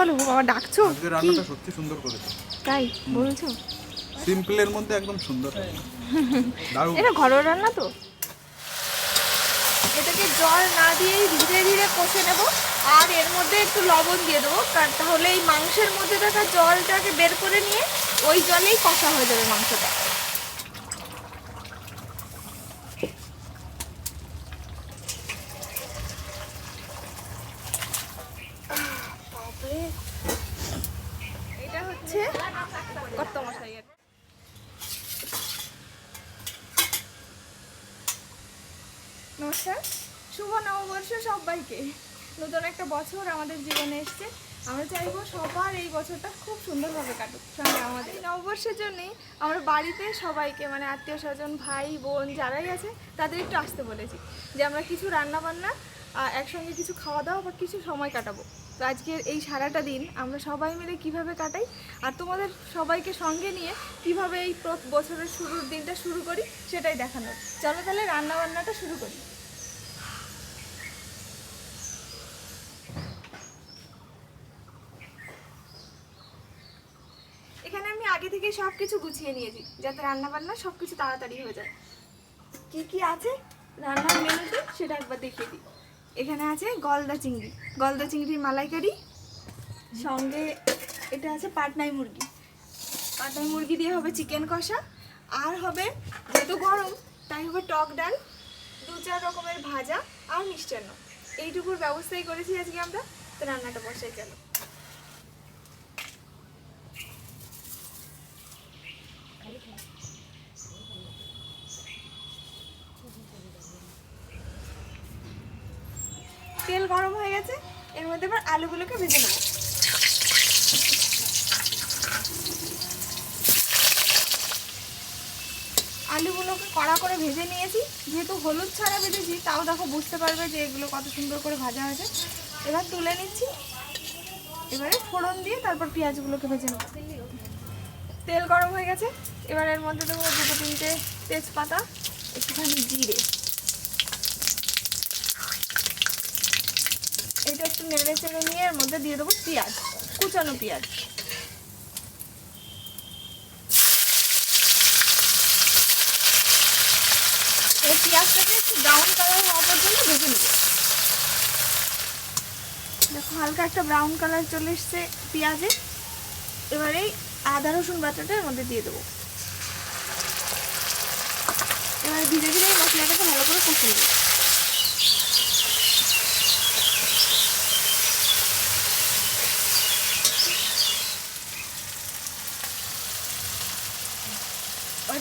বলো বাবা ডাকছো? আজকে রান্নাটা সত্যি সুন্দর করেছে। তাই বলছো? সিম্পলের মধ্যে একদম সুন্দর। এটা ঘরোয়া রান্না তো? এটাকে জল না দিয়েই ধীরে ধীরে কষে নেব আর এর মধ্যে একটু লবণ দিয়ে দেবো কারণ তাহলে এই মাংসের মধ্যে থাকা জলটাকে বের করে নিয়ে ওই জলেই কষা হয়ে যাবে মাংসটা বাপরে। এটা হচ্ছে নমস্কার। শুভ নববর্ষ সবাইকে। নতুন একটা বছর আমাদের জীবনে এসছে। আমরা চাইব সবার এই বছরটা খুব সুন্দরভাবে কাটুক। সঙ্গে আমাদের। নববর্ষের জন্যই আমরা বাড়িতে সবাইকে মানে আত্মীয় স্বজন, ভাই, বোন যারাই আছে, তাদের একটু আসতে বলেছি যে আমরা কিছু রান্না বান্না একসঙ্গে কিছু খাওয়া দাওয়া বা কিছু সময় কাটাবো। তো আজকের এই সারাটা দিন আমরা সবাই মিলে কীভাবে কাটাই আর তোমাদের সবাইকে সঙ্গে নিয়ে কীভাবে এই বছরের শুরুর দিনটা শুরু করি সেটাই দেখানো চলো তাহলে রান্না বান্নাটা শুরু করি। এখানে আমি আগে থেকে সব কিছু গুছিয়ে নিয়েছি, যাতে রান্না বান্না সব কিছু তাড়াতাড়ি হয়ে যায়। কি কি আছে? রান্নার মেনুতে সেটা একবার দেখিয়ে দিই। এখানে আছে গলদা চিংড়ি। গলদা চিংড়ির মালাইকারি, সঙ্গে এটা আছে পাটনাই মুরগি। পাটনাই মুরগি দিয়ে হবে চিকেন কষা, আর হবে যেহেতু গরম, তাই হবে টক ডাল, দু চার রকমের ভাজা আর মিষ্টান্ন। এইটুকুর ব্যবস্থাই করেছি আজকে আমরা, তো রান্নাটা বসাই চলো। তেল গরম হয়ে গেছে, এর মধ্যে এবার আলুগুলোকে ভেজে নেব। আলুগুলোকে কড়া করে ভেজে নিয়েছি, যেহেতু হলুদ ছাড়া ভেজেছি, তাও দেখো বুঝতে পারবে যে এগুলো কত সুন্দর করে ভাজা হয়েছে। এবার তুলে নিচ্ছি, এবারে ফোড়ন দিয়ে তারপর পেঁয়াজগুলোকে ভেজে নেব। তেল গরম হয়ে গেছে, এবার এর মধ্যে দেবো দুটো তিনটে তেজপাতা, একটুখানি জিরে। এটা একটু নেড়ে চেড়ে নিয়ে এর মধ্যে দিয়ে দেবো পেঁয়াজ, কুচানো পেঁয়াজ। এই পেঁয়াজটাকে একটু ব্রাউন কালার হওয়া পর্যন্ত ভেজে নেব। দেখো, হালকা একটা ব্রাউন কালার চলে এসছে পেঁয়াজে। এবারে আদা, রসুন বাটাটা এর মধ্যে দিয়ে দেবো। এবার ধীরে ধীরে মশলাটাকে ভালো করে কষে নেব।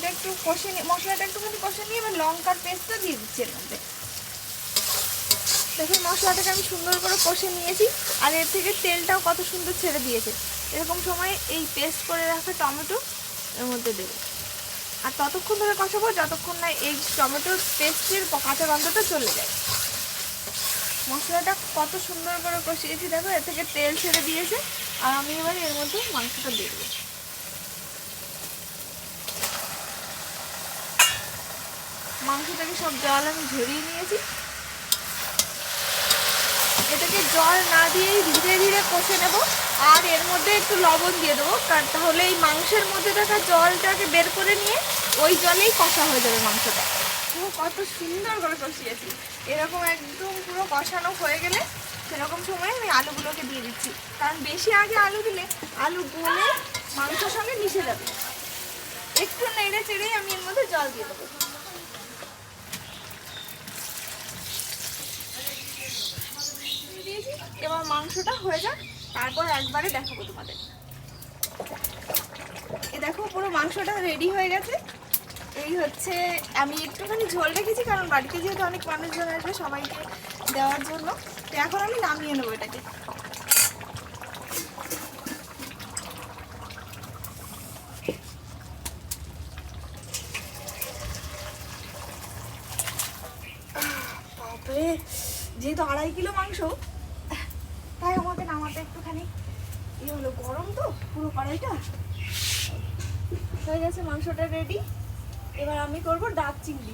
ওইটা একটু কষে নিয়ে মশলাটা একটুখানি কষে নিয়ে এবার লঙ্কার পেস্টটা দিয়ে দিচ্ছি এর মধ্যে। দেখুন মশলাটাকে আমি সুন্দর করে কষে নিয়েছি, আর এর থেকে তেলটাও কত সুন্দর ছেড়ে দিয়েছে। এরকম সময় এই পেস্ট করে রাখা টমেটো এর মধ্যে দেবো। আর ততক্ষণ ধরে কষাবো যতক্ষণ না এই টমেটোর পেস্টের কাঁচা গন্ধটা চলে যায়। মশলাটা কত সুন্দর করে কষিয়েছি দেখো, এর থেকে তেল ছেড়ে দিয়েছে, আর আমি এবার এর মধ্যে মাংসটা দিয়ে দেবো। মাংস থেকে সব জল আমি ঝরিয়ে নিয়েছি। এটাকে জল না দিয়েই ধীরে ধীরে কষে নেব। আর এর মধ্যে একটু লবণ দিয়ে দেবো, কারণ তাহলে এই মাংসের মধ্যে থাকা জলটাকে বের করে নিয়ে ওই জলেই কষা হয়ে যাবে মাংসটা। পুরো কত সুন্দর করে কষিয়েছি। এরকম একদম পুরো কষানো হয়ে গেলে সেরকম সময় আমি আলুগুলোকে দিয়ে দিচ্ছি। কারণ বেশি আগে আলু দিলে আলু গলে মাংসের সঙ্গে মিশে যাবে। একটু নেড়ে চেড়েই আমি এর মধ্যে জল দিয়ে দেবো দিয়েছি এবার মাংসটা হয়ে যাক, তারপর একবারে দেখাবো তোমাদের। এ দেখো, পুরো মাংসটা রেডি হয়ে গেছে। এই হচ্ছে, আমি একটুখানি ঝোল রেখেছি, কারণ বাড়িতে যেহেতু অনেক মানুষজন আসবে সবাইকে দেওয়ার জন্য। তো এখন আমি নামিয়ে নেব এটাকে। যেহেতু আড়াই কিলো মাংস আমাকে নামাতে একটুখানি। ইয়ে হলো গরম তো, পুরো কড়াইটা। হয়ে গেছে মাংসটা রেডি এবার আমি করব ডাক চিংড়ি।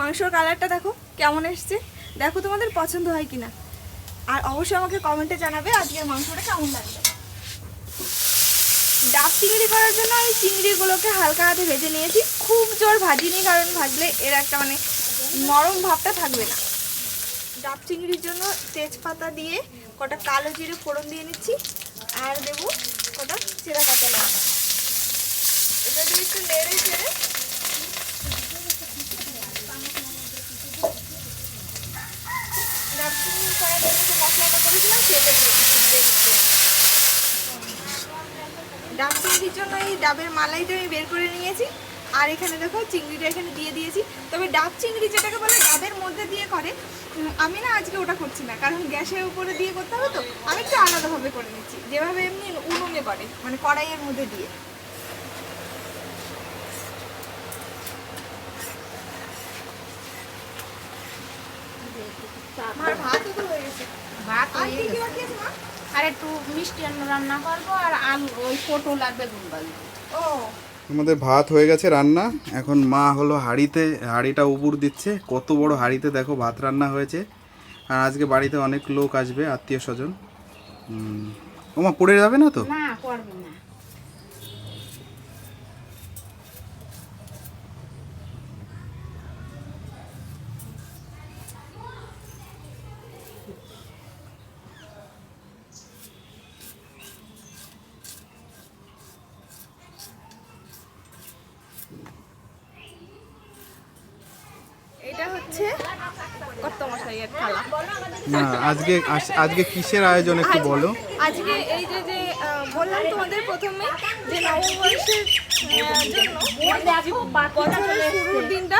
মাংসর কালারটা দেখো, কেমন এসছে? দেখো তোমাদের পছন্দ হয় কিনা। আর অবশ্যই আমাকে কমেন্টে জানাবে আজকের মাংসটা কেমন লাগবে। ডাব চিংড়ি করার জন্য আমি চিংড়িগুলোকে হালকা হাতে ভেজে নিয়েছি। খুব জোর ভাজিনি, কারণ ভাজলে এর একটা মানে নরম ভাবটা থাকবে না। ডাব চিংড়ির জন্য তেজপাতা দিয়ে কটা কালো জিরে ফোড়ন দিয়ে নিচ্ছি, আর দেবো কটা চেরা কাঁচা লঙ্কা। এটা দিয়ে একটু নেড়ে চেড়ে। মশলাটা করেছিলাম, দিয়ে ডাব চিংড়ির জন্য এই ডাবের মালাইটা আমি বের করে নিয়েছি। আর এখানে দেখো চিংড়িটা এখানে দিয়ে দিয়েছি। তবে ডাব চিংড়ি যেটাকে বলে ডাবের মধ্যে দিয়ে করে আমি না আজকে ওটা করছি না কারণ গ্যাসের উপরে দিয়ে করতে হবে তো আমি একটু আলাদাভাবে করে নিচ্ছি। যেভাবে এমনি উনুনে করে মানে কড়াইয়ের মধ্যে দিয়ে। ভাত আর হয়ে গেছে। একটু মিষ্টি রান্না করব আর আলু ওই পটল আর বেগুন ও আমাদের ভাত হয়ে গেছে রান্না। এখন মা হলো হাঁড়িতে, হাঁড়িটা উপর দিচ্ছে। কত বড় হাঁড়িতে দেখো ভাত রান্না হয়েছে। আর আজকে বাড়িতে অনেক লোক আসবে, আত্মীয় স্বজন। ওমা, পড়ে যাবে না তো? না। হচ্ছে কত মশাইয়ের থালা না আজকে আজ- আজকে কিসের আয়োজন একটু বলো? আজকে এই যে যে বললাম তোমাদের প্রথমে যে নববর্ষের শুরুর দিনটা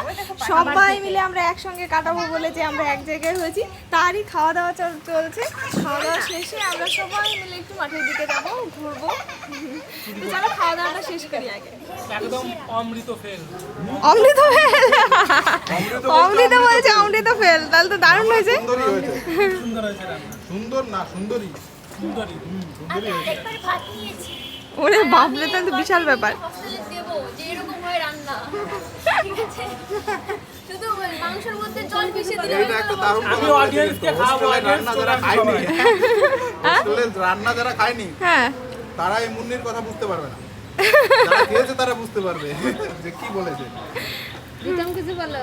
সবাই মিলে আমরা একসঙ্গে কাটাবো বলে যে আমরা এক জায়গায় হয়েছি। তারই খাওয়া দাওয়া চল- চলছে। খাওয়া দাওয়া শেষে আমরা সবাই মিলে একটু মাঠের দিকে যাব ঘুরবো। তো চলো খাওয়া দাওয়াটা শেষ করি আগে। একদম অমৃত ফেল। অমৃত ফেল? অমৃত বলছে অমৃত ফেল তাহলে তো দারুণ হয়েছে। সুন্দর হয়েছে সুন্দর না সুন্দরী। ওরে বাপরে তাহলে তো বিশাল ব্যাপার। হোস্টেলে দেবো যে এরকম হয় রান্না। যারা খায়নি। রান্না যারা খায়নি হ্যাঁ। তারা এই মুন্নির কথা বুঝতে পারবে না। যারা খেয়েছে তারা বুঝতে পারবে যে কি বলেছে। রিতম কিছু বলো।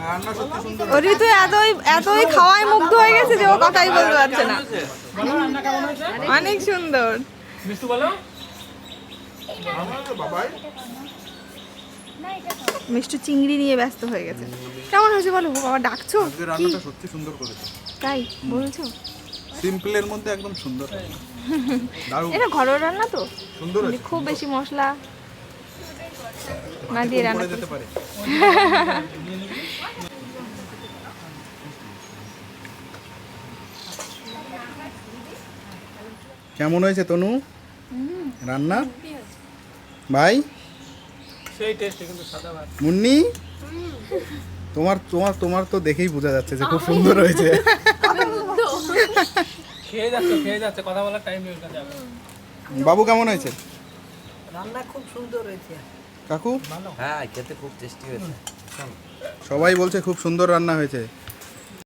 রান্না সত্যি সুন্দর ও ঋতু এতই এতই খাওয়ায় মুগ্ধ হয়ে গেছে যে ও কথাই বলতে পারছে না। অনেক সুন্দর। বলো। মিষ্টি চিংড়ি নিয়ে ব্যস্ত হয়ে গেছে। কেমন হয়েছে বলো? বাবা ডাকছো? রান্নাটা সত্যি সুন্দর করেছে। তাই বলছো? সিম্পলের মধ্যে একদম সুন্দর। এটা ঘরোয়া রান্না তো? সুন্দর মানে খুব বেশি মশলা না দিয়ে রান্না যেতে পারে। কেমন হয়েছে তনু? রান্না? ভাই? সেই টেস্ট কিন্তু সাদা ভাত। মুন্নি? তোমার তোমার তোমার তো দেখেই বোঝা যাচ্ছে যে খুব সুন্দর হয়েছে। খেয়ে যাচ্ছে খেয়ে যাচ্ছে কথা বলার টাইম নেই ওখানে যাবে। বাবু কেমন হয়েছে? রান্না খুব সুন্দর হয়েছে। কাকু? হ্যাঁ খেতে খুব টেস্টি হয়েছে। সবাই বলছে খুব সুন্দর রান্না হয়েছে।